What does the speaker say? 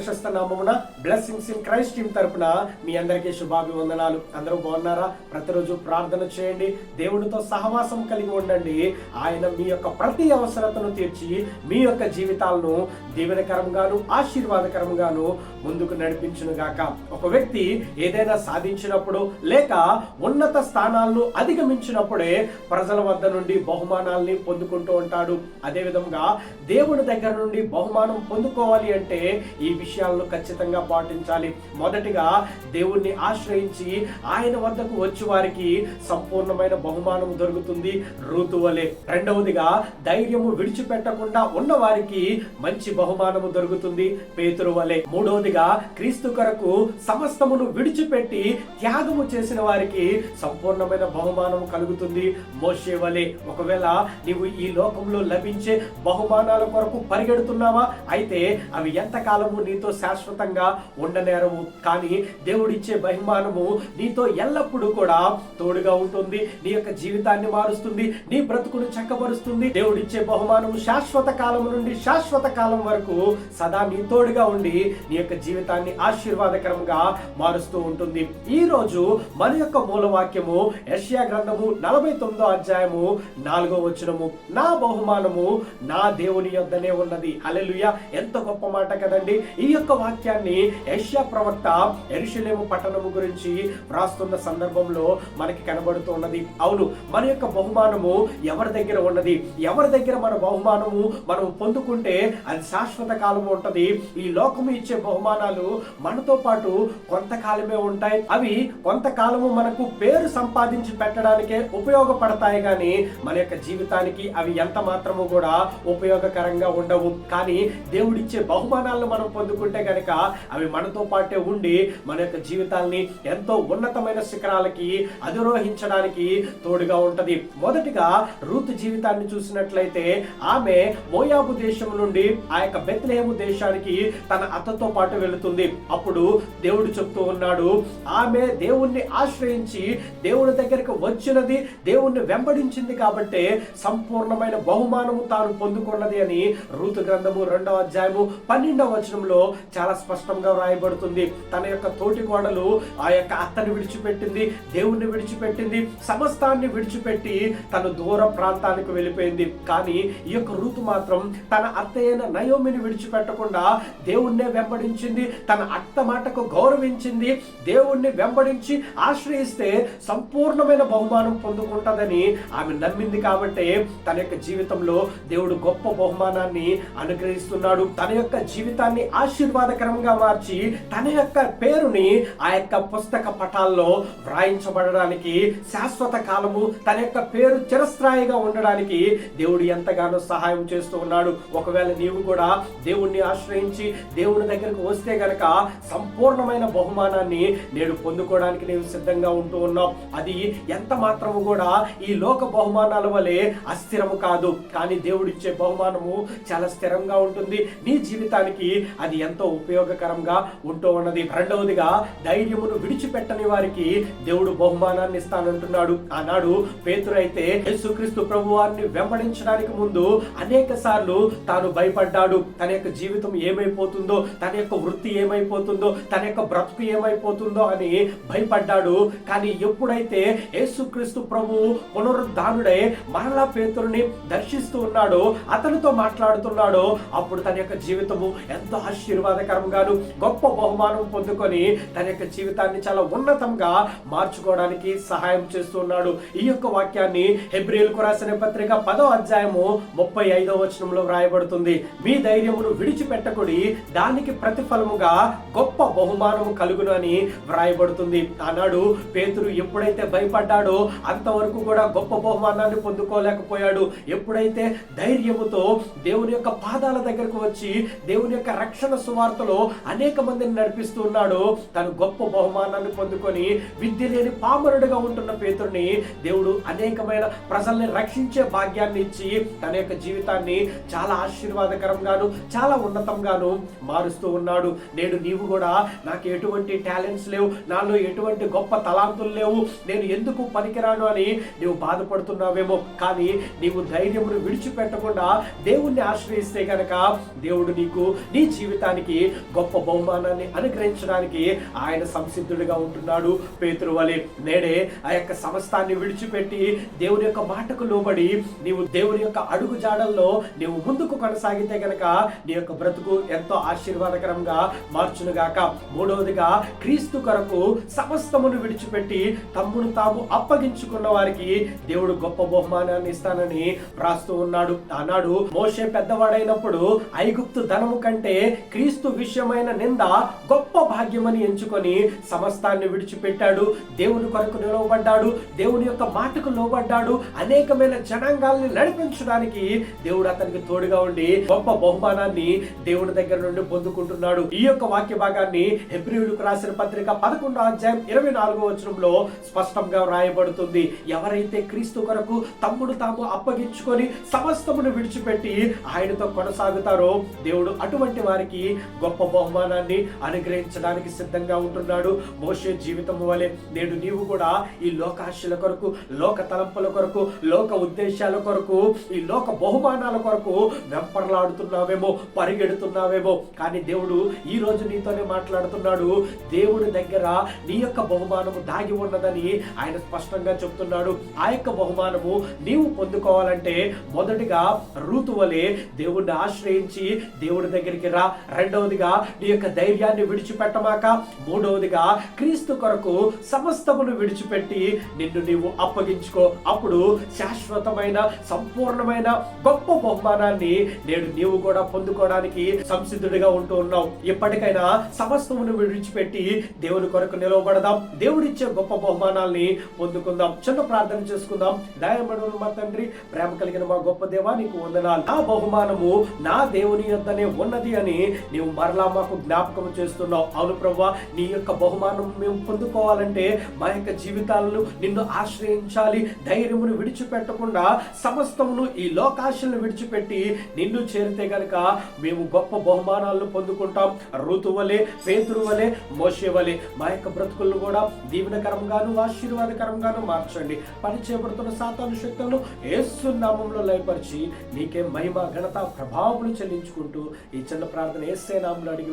প্রশস্ত নামবো না। బ్లెస్సింగ్స్ ఇన్ క్రైస్ట్ టీమ్ తరపున మీ అందరికీ శుభాభివందనాలు. అందరూ బాగున్నారా? ప్రతిరోజు ప్రార్థన చేయండి. దేవునితో సహవాసం కలిగి ఉండండి. ఆయన మీ యొక్క ప్రతి అవసరతను తీర్చి మీ యొక్క జీవితాలను దీవెనకరంగాను ఆశీర్వాదకరంగాను ముందుకు నడిపించును గాక. ఒక వ్యక్తి ఏదైనా సాధించినప్పుడు లేక ఉన్నత స్థానాలను అధిగమించినప్పుడే ప్రజల వద్ద నుండి బహుమానాల్ని పొందుకుంటూ ఉంటాడు. అదేవిధంగా దేవుని దగ్గర నుండి బహుమానం పొందుకోవాలి అంటే ఈ విషయాలను ఖచ్చితంగా పాటించాలి. మొదటిగా దేవుణ్ణి ఆశ్రయించి ఆయన వద్దకు వచ్చి వారికి సంపూర్ణమైన బహుమానం దొరుకుతుంది. ఋతు వలె. రెండవదిగా ధైర్యము విడిచిపెట్టకుండా ఉన్న వారికి మంచి బహుమానము దొరుకుతుంది. పేతురు వలె. మూడవదిగా క్రీస్తు కొరకు సమస్తమును విడిచిపెట్టి త్యాగము చేసిన వారికి సంపూర్ణమైన బహుమానం కలుగుతుంది. మోషే వలె. ఒకవేళ నీవు ఈ లోకంలో లభించే బహుమానాల కొరకు పరిగెడుతున్నావా? అయితే అవి ఎంతకాలము నీతో శాశ్వతంగా ఉండనేరవు. కానీ దేవుడిచ్చే బహుమానము నీతో ఎల్లప్పుడూ కూడా తోడుగా ఉంటుంది. నీ యొక్క జీవితాన్ని మారుస్తుంది. నీ బ్రతుకును చక్కబరుస్తుంది. దేవుడిచ్చే బహుమానము శాశ్వత కాలం నుండి శాశ్వత కాలం వరకు సదా నీ తోడుగా ఉండి నీ యొక్క జీవితాన్ని ఆశీర్వాదకరంగా మారుస్తూ ఉంటుంది. ఈ రోజు మన యొక్క మూలవాక్యము యెషయా గ్రంథము నలభై తొమ్మిదో అధ్యాయము నాలుగో వచనము. నా బహుమానము నా దేవుని యొద్దనే ఉన్నది. అలెలుయ ఎంత గొప్ప మాట కదండి. ఈ యొక్క వాక్యాన్ని యెషయా ప్రవక్త ఎరుషలేము పట్టణము గురించి వ్రాస్తున్న సందర్భంలో మనకి కనబడుతూ ఉన్నది అవును మన యొక్క బహుమానము ఎవరి దగ్గర ఉన్నది? ఎవరి దగ్గర మన బహుమానము మనం పొందుకుంటే అది శాశ్వత కాలము ఉంటది. ఈ లోకము ఇచ్చే బహుమానాలు మనతో పాటు కొంతకాలమే ఉంటాయి. అవి కొంతకాలము మనకు పేరు సంపాదించి పెట్టడానికే ఉపయోగపడతాయి కానీ మన యొక్క జీవితానికి అవి ఎంత మాత్రము కూడా ఉపయోగకరంగా ఉండవు. కానీ దేవుడిచ్చే బహుమానాలను మనం పొందుకుంటే గనక అవి మనతో పాటే ఉండి మన యొక్క జీవితాల్ని ఎంతో ఉన్నతమైన శిఖరాలకి అధిరోహించడానికి తోడుగా ఉంటది. మొదటిగా రూత్ జీవితాన్ని చూసినట్లయితే ఆమె మోయాబు దేశం నుండి ఆ యొక్క బెత్లహేము దేశానికి తన అత్తతో పాటు వెళుతుంది. అప్పుడు దేవుడు చెప్తూ ఉన్నాడు ఆమె దేవుణ్ణి ఆశ్రయించి దేవుని దగ్గరికి వచ్చినది దేవుణ్ణి వెంబడించింది కాబట్టి సంపూర్ణమైన బహుమానము తాను పొందుకున్నది అని రూతు గ్రంథము రెండవ అధ్యాయము పన్నెండవ వచనంలో చాలా స్పష్టంగా రాయబడుతుంది. తన యొక్క తోటి కోడలు ఆ యొక్క అత్తని విడిచిపెట్టింది దేవుణ్ణి విడిచిపెట్టింది సమస్తాన్ని విడిచిపెట్టి తను దూర ప్రాంతానికి వెళ్ళిపోయింది. కానీ ఈ యొక్క ఋతు మాత్రం తన అత్త నయోమిని విడిచిపెట్టకుండా దేవుణ్ణే వెంబడించింది తన అత్త మాటకు గౌరవించింది దేవుణ్ణి వెంబడించి ఆశ్రయిస్తే సంపూర్ణమైన బహుమానం పొందుకుంటుందని ఆమె నమ్మింది కాబట్టి తన యొక్క జీవితంలో దేవుడు గొప్ప బహుమానాన్ని అనుగ్రహిస్తున్నాడు. తన యొక్క జీవితాన్ని ఆశీర్వాదకరంగా మార్చి తన యొక్క పేరుని ఆ యొక్క పుస్తక పటాల్లో వ్రాయించబడడానికి శాశ్వత కాలము తన యొక్క పేరు చిరస్థాయిగా ఉండడానికి దేవుడు ఎంతగానో సహాయం చేస్తూ ఉన్నాడు. ఒకవేళ నీవు కూడా దేవుణ్ణి ఆశ్రయించి దేవుని దగ్గరకు వస్తే గనక సంపూర్ణమైన బహుమానాన్ని నేడు పొందుకోవడానికి నీవు సిద్ధంగా ఉంటూ ఉన్నావు. అది ఎంత మాత్రము కూడా ఈ లోక బహుమానాల వలె అస్థిరము కాదు. కానీ దేవుడిచ్చే బహుమానము చాలా స్థిరంగా ఉంటుంది. నీ జీవితానికి అది ఎంతో ఉపయోగకరంగా ఉంటూ ఉన్నది. రెండవదిగా ధైర్యమును విడిచిపెట్టని వారికి దేవుడు బహుమానాన్ని ఇస్తానంటున్నాడు. ఆనాడు పేతురైతే యేసుక్రీస్తు ప్రభు వారిని వెంబడించడానికి ముందు అనేక సార్లు తాను భయపడ్డాడు. తన యొక్క జీవితం ఏమైపోతుందో తన యొక్క వృత్తి ఏమైపోతుందో తన యొక్క బ్రతుకు ఏమైపోతుందో అని భయపడ్డాడు. కానీ ఎప్పుడైతే యేసుక్రీస్తు ప్రభు పునరుద్ధానుడై మరలా పేతురుని దర్శిస్తూ ఉన్నాడో అతనితో మాట్లాడుతున్నాడో అప్పుడు తన యొక్క జీవితము ఎంతో ఆశీర్వాదకరంగాను గొప్ప బహుమానం పొందుకొని తన యొక్క జీవితాన్ని చాలా ఉన్నతంగా మార్చుకోవడానికి సహాయం చేస్తున్నాడు ఈ యొక్క వాక్యాన్ని హెబ్రిల్కు రాసిన పత్రిక పదో అధ్యాయము ముప్పై ఐదో వచనంలో వ్రాయబడుతుంది. మీ ధైర్యమును విడిచిపెట్టకుడి దానికి ప్రతిఫలముగా గొప్ప బహుమానము కలుగును అని వ్రాయబడుతుంది. ఆనాడు పేతురు ఎప్పుడైతే భయపడ్డాడో అంతవరకు కూడా గొప్ప బహుమానాన్ని పొందుకోలేకపోయాడు. ఎప్పుడైతే ధైర్యముతో దేవుని యొక్క పాదాల దగ్గరకు వచ్చి దేవుని యొక్క రక్షణ సువార్తలో అనేక మందిని నడిపిస్తూ ఉన్నాడో తను గొప్ప బహుమానాన్ని పొందుకొని విద్య లేని పామరుడుగా ఉంటున్న పేతుడిని దేవుడు అనేకమైన ప్రజల్ని రక్షించే భాగ్యాన్ని ఇచ్చి తన యొక్క జీవితాన్ని చాలా ఆశీర్వాదకరంగాను చాలా ఉన్నతంగాను మారుస్తూ ఉన్నాడు. నేడు నీవు కూడా నాకు ఎటువంటి టాలెంట్స్ లేవు నాలో ఎటువంటి గొప్ప తలాంతులు లేవు నేను ఎందుకు పనికిరాను అని నీవు బాధపడుతున్నావేమో. కానీ నీవు ధైర్యమును విడిచిపెట్టకుండా దేవుణ్ణి ఆశ్రయిస్తే గనక దేవుడు నీకు నీ జీవితానికి గొప్ప బహుమానాన్ని అనుగ్రహించడానికి ఆయన సంసిద్ధుడిగా ఉంటున్నాడు. పేతురు వలె నేడే ఆ యొక్క సమస్తాన్ని విడిచిపెట్టి దేవుని యొక్క మాటకు లోబడి నీవు దేవుని యొక్క అడుగు జాడల్లో నీవు ముందుకు కొనసాగితే గనక నీ యొక్క బ్రతుకు ఎంతో ఆశీర్వాదకరంగా మార్చునుగాక మూడవదిగా క్రీస్తు కొరకు సమస్తమును విడిచిపెట్టి తమ్మును తాము అప్పగించుకున్న వారికి దేవుడు గొప్ప బహుమానాన్ని ఇస్తానని రాస్తూ ఉన్నాడు. ఆనాడు మోషే పెద్దవాడైనప్పుడు ఐగుప్తు ధనము కంటే క్రీస్తు విషయమైన నింద గొప్ప భాగ్యమని ఎంచుకొని సమస్తాన్ని విడిచిపెట్టాడు. దేవుని కొరకు నిలవబడ్డాడు. దేవుని యొక్క మాటకు లోబడ్డాడు. అనేకమైన జనాంగాల్ని నడిపించడానికి దేవుడు అతనికి తోడుగా ఉండి గొప్ప బహుమానాన్ని దేవుని దగ్గర నుండి పొందుకుంటున్నాడు. ఈ యొక్క వాక్య భాగాన్ని హెబ్రియులకు రాసిన పత్రిక పదకొండో అధ్యాయం ఇరవై నాలుగో వచనంలో స్పష్టంగా వ్రాయబడుతుంది. ఎవరైతే క్రీస్తు కొరకు తమ్ముడు తాము అప్పగించుకొని సమస్తమును విడిచిపెట్టి ఆయనతో కొనసాగుతారో దేవుడు అటువంటి వారికి గొప్ప బహుమానాన్ని అనుగ్రహించడానికి సిద్ధంగా ఉంటున్నాడు. మోషే జీవితం వలె నేడు నీవు కూడా ఈ లోకాశల కొరకు లోక తలంపుల కొరకు లోక ఉద్దేశాల కొరకు ఈ లోక బహుమానాల కొరకు వెంపర్లాడుతున్నావేమో పరిగెడుతున్నావేమో. కానీ దేవుడు ఈ రోజు నీతోనే మాట్లాడుతున్నాడు. దేవుడి దగ్గర నీ యొక్క బహుమానము దాగి ఉన్నదని ఆయన స్పష్టంగా చెప్తున్నాడు. ఆ యొక్క బహుమానము నీవు పొందుకోవాలంటే మొదటిగా రూతు వలె దేవుణ్ణి ఆశ్రయించి దేవుడి దగ్గరికి రా. రెండవదిగా నీ యొక్క ధైర్యాన్ని విడిచిపెట్టమాక మూడవదిగా క్రీస్తు కొరకు సమస్తమును విడిచిపెట్టి నిన్ను నీవు అప్పగించుకో. అప్పుడు శాశ్వతమైన సంపూర్ణమైన గొప్ప బహుమానాన్ని నేడు నీవు కూడా పొందుకోవడానికి సంసిద్ధుడిగా ఉంటూ ఉన్నావు. ఇప్పటికైనా సమస్తమును విడిచిపెట్టి దేవుని కొరకు నిలవబడదాం. దేవుడిచ్చే గొప్ప బహుమానాల్ని పొందుకుందాం. చిన్న ప్రార్థన చేసుకుందాం. దయమడు మా తండ్రి ప్రేమ కలిగిన మా గొప్ప దేవా నీకు వందనాలు. నా బహుమానము నా దేవుని యొద్దనే ఉన్నది అని నీవు మరలా మాకు జ్ఞాపకం చేస్తున్నావు. అవును ప్రభా నీ యొక్క బహుమానం మేము పొందుకోవాలంటే మా యొక్క జీవితాలను నిన్ను ఆశ్రయించాలి. ధైర్యమును విడిచిపెట్టకుండా సమస్తమును ఈ లోకాశలను విడిచిపెట్టి నిన్ను చేరితే గనక మేము గొప్ప బహుమానాలను పొందుకుంటాం. ఋతు పేతురువలే మోసేవలే వలె మా యొక్క బ్రతుకులను కూడా దీవెనకరంగాను ఆశీర్వాదకరంగాను మార్చండి. పనిచేయబడుతున్న సాతాను శక్తులను ఏసు నామంలో లయపరిచి నీకే మహిమ ఘనత ప్రభావములు చెల్లించుకుంటూ ఈ చిన్న ప్రార్థన ఏసే నామంలో అడిగి